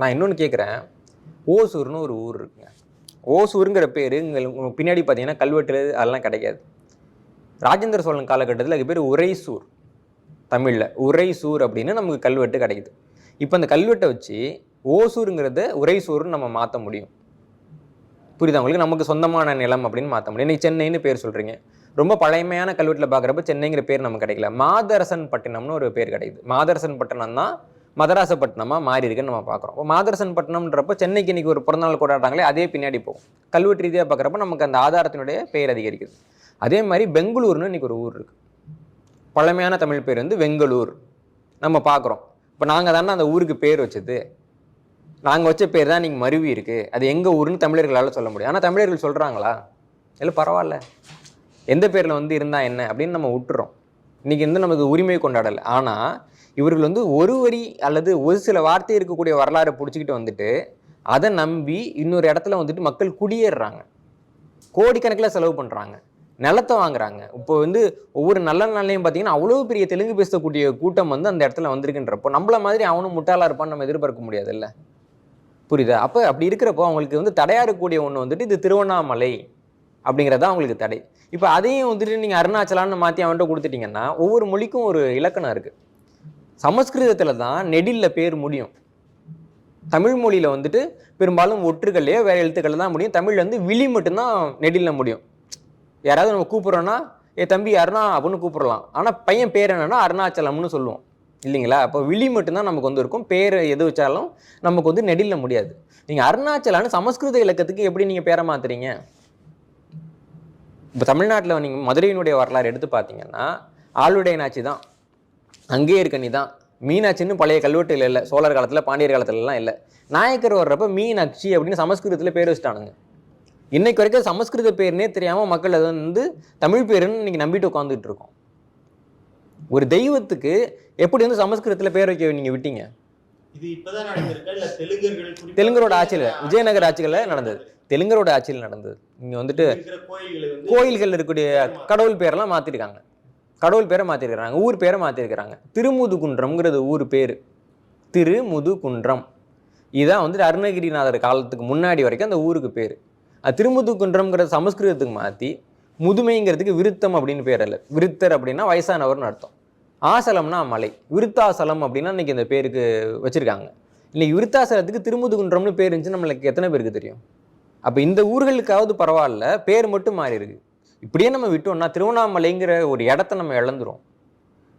நான் இன்னொன்று கேட்குறேன் ஓசூர்னு ஒரு ஊர் இருக்குங்க. ஓசூருங்கிற பேர் பின்னாடி பார்த்தீங்கன்னா கல்வெட்டு அதெல்லாம் கிடைக்காது. ராஜேந்திர சோழன் காலகட்டத்தில் அதுக்கு பேர் உரைசூர் தமிழில் உரைசூர் அப்படின்னு நமக்கு கல்வெட்டு கிடைக்குது. இப்போ அந்த கல்வெட்டை வச்சு ஓசூருங்கிறத உரைசூர்னு நம்ம மாற்ற முடியும். புரியுதா உங்களுக்கு? நமக்கு சொந்தமான நிலம் அப்படின்னு மாற்ற முடியும். இன்னைக்கு சென்னைன்னு பேர் சொல்கிறீங்க ரொம்ப பழமையான கல்வெட்டில் பார்க்குறப்ப சென்னைங்கிற பேர் நமக்கு கிடைக்கல. மாதரசன் பட்டினம்னு ஒரு பேர் கிடைக்குது. மாதரசன் பட்டினம் தான் மதராசப்பட்டினமாக மாறி இருக்குன்னு நம்ம பார்க்குறோம். இப்போ மாதரசன் பட்டினம்ன்றப்போ சென்னைக்கு இன்றைக்கி ஒரு பிறந்தநாள் கொண்டாடுறாங்களே அதே பின்னாடி போகும். கல்வெட்டு ரீதியாக பார்க்குறப்ப நமக்கு அந்த ஆதாரத்தினுடைய பெயர் அதிகரிக்குது. அதே மாதிரி பெங்களூர்னு இன்றைக்கி ஒரு ஊர் இருக்குது பழமையான தமிழ் பேர் வந்து வெங்களூர் நம்ம பார்க்குறோம். இப்போ நாங்கள் தானே அந்த ஊருக்கு பேர் வச்சது. நாங்கள் வச்ச பேர் தான் நீங்கள் மருவி இருக்குது அது எங்கள் ஊருன்னு தமிழர்களால் சொல்ல முடியும். ஆனால் தமிழர்கள் சொல்கிறாங்களா இல்லை பரவாயில்ல. எந்த பேரில் வந்து இருந்தால் என்ன அப்படின்னு நம்ம விட்டுறோம். இன்றைக்கி வந்து நமக்கு உரிமை கொண்டாடலை. ஆனால் இவர்கள் வந்து ஒரு வரி அல்லது ஒரு சில வார்த்தை இருக்கக்கூடிய வரலாறை பிடிச்சிக்கிட்டு வந்துட்டு அதை நம்பி இன்னொரு இடத்துல வந்துட்டு மக்கள் குடியேறுறாங்க. கோடிக்கணக்கில் செலவு பண்ணுறாங்க நிலத்தை வாங்குறாங்க. இப்போ வந்து ஒவ்வொரு நல்ல நாள்லையும் பார்த்தீங்கன்னா அவ்வளோ பெரிய தெலுங்கு பேசக்கூடிய கூட்டம் வந்து அந்த இடத்துல வந்திருக்குன்றப்போ நம்மள மாதிரி அவனும் முட்டாளாக இருப்பான்னு நம்ம எதிர்பார்க்க முடியாதுல்ல? புரியுதா? அப்போ அப்படி இருக்கிறப்போ அவங்களுக்கு வந்து தடையாடக்கூடிய இருக்கக்கூடிய ஒன்று வந்துட்டு இது திருவண்ணாமலை. அப்படிங்கிறது தான் அவங்களுக்கு தடை. இப்போ அதையும் வந்துட்டு நீங்கள் அருணாச்சலான்னு மாற்றி அவன்கிட்ட கொடுத்துட்டிங்கன்னா ஒவ்வொரு மொழிக்கும் ஒரு இலக்கணம் இருக்குது சமஸ்கிருதத்தில் தான் நெடிலில் பேர் முடியும். தமிழ் மொழியில் வந்துட்டு பெரும்பாலும் ஒற்றுகள்லையோ வேறு எழுத்துக்கள் தான் முடியும். தமிழில் வந்து விழி மட்டும்தான் நெடில்ல முடியும். யாராவது நம்ம கூப்பிட்றோன்னா ஏ தம்பி அருணா அப்படின்னு கூப்பிடலாம். ஆனால் பையன் பேர் என்னென்னா அருணாச்சலம்னு சொல்லுவோம். இல்லைங்களா? அப்போ விழி மட்டும்தான் நமக்கு வந்து இருக்கும். பேர் எது வச்சாலும் நமக்கு வந்து நெடில்ல முடியாது. நீங்கள் அருணாச்சலான்னு சமஸ்கிருத இலக்கத்துக்கு எப்படி நீங்கள் பேரை மாத்துறீங்க? இப்போ தமிழ்நாட்டில் நீங்கள் மதுரையினுடைய வரலாறு எடுத்து பார்த்தீங்கன்னா ஆளுடைய நாச்சி தான்? அங்கேயே இருக்க நீ தான். மீனாட்சின்னு பழைய கல்வெட்டுல இல்லை சோழர் காலத்தில் பாண்டியர் காலத்துலலாம் இல்லை. நாயக்கர் வர்றப்ப மீனாட்சி அப்படின்னு சமஸ்கிருதத்தில் பேர் வச்சுட்டானுங்க. இன்னைக்கு வரைக்கும் சமஸ்கிருத பேர்னே தெரியாமல் மக்கள் அதை வந்து தமிழ் பேருன்னு நீங்கள் நம்பிட்டு உட்காந்துட்டு இருக்கோம். ஒரு தெய்வத்துக்கு எப்படி வந்து சமஸ்கிருதத்தில் பேர் வைக்க நீங்கள் விட்டீங்க? இது இப்பதான் நடந்திருக்கா? இல்ல தெலுங்கர்கள் தெலுங்கரோட ஆட்சியில் விஜயநகர ஆட்சிகளில் நடந்தது. தெலுங்கரோட ஆட்சியில் நடந்தது. இங்கே வந்துட்டு கோயில்களை இருக்கக்கூடிய கடவுள் பேரெல்லாம் மாற்றிருக்காங்க கடவுள் பேரை மாற்றிருக்கிறாங்க ஊர் பேரை மாற்றிருக்கிறாங்க திருமுதுகுன்றம்ங்கிறது ஊர் பேர். திருமுதுகுன்றம். இதான் வந்துட்டு அருணகிரிநாதர் காலத்துக்கு முன்னாடி வரைக்கும் அந்த ஊருக்கு பேர். அது திருமுதுகுன்றம்ங்கிறது சமஸ்கிருதத்துக்கு மாற்றி முதுமைங்கிறதுக்கு விருத்தம் அப்படின்னு பேர் இல்லை விருத்தர் அப்படின்னா வயசானவர்னு அர்த்தம். ஆசலம்னா மலை. விருத்தாசலம் அப்படின்னா இன்னைக்கு இந்த பேருக்கு வச்சுருக்காங்க. இன்றைக்கி விருத்தாசலத்துக்கு திருமுதுகுன்றம்னு பேர் இருந்துச்சு நம்மளுக்கு எத்தனை பேருக்கு தெரியும்? அப்போ இந்த ஊர்களுக்காவது பரவாயில்ல பேர் மட்டும் மாறி இப்படியே நம்ம விட்டோம்னா திருவண்ணாமலைங்கிற ஒரு இடத்த நம்ம இழந்துரும்.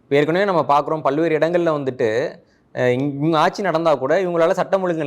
ஏற்கனவே நம்ம பார்க்குறோம் பல்வேறு இடங்களில் வந்துட்டு இங்க- இவங்க ஆட்சி நடந்தால் கூட இவங்களால சட்டம் ஒழுங்கு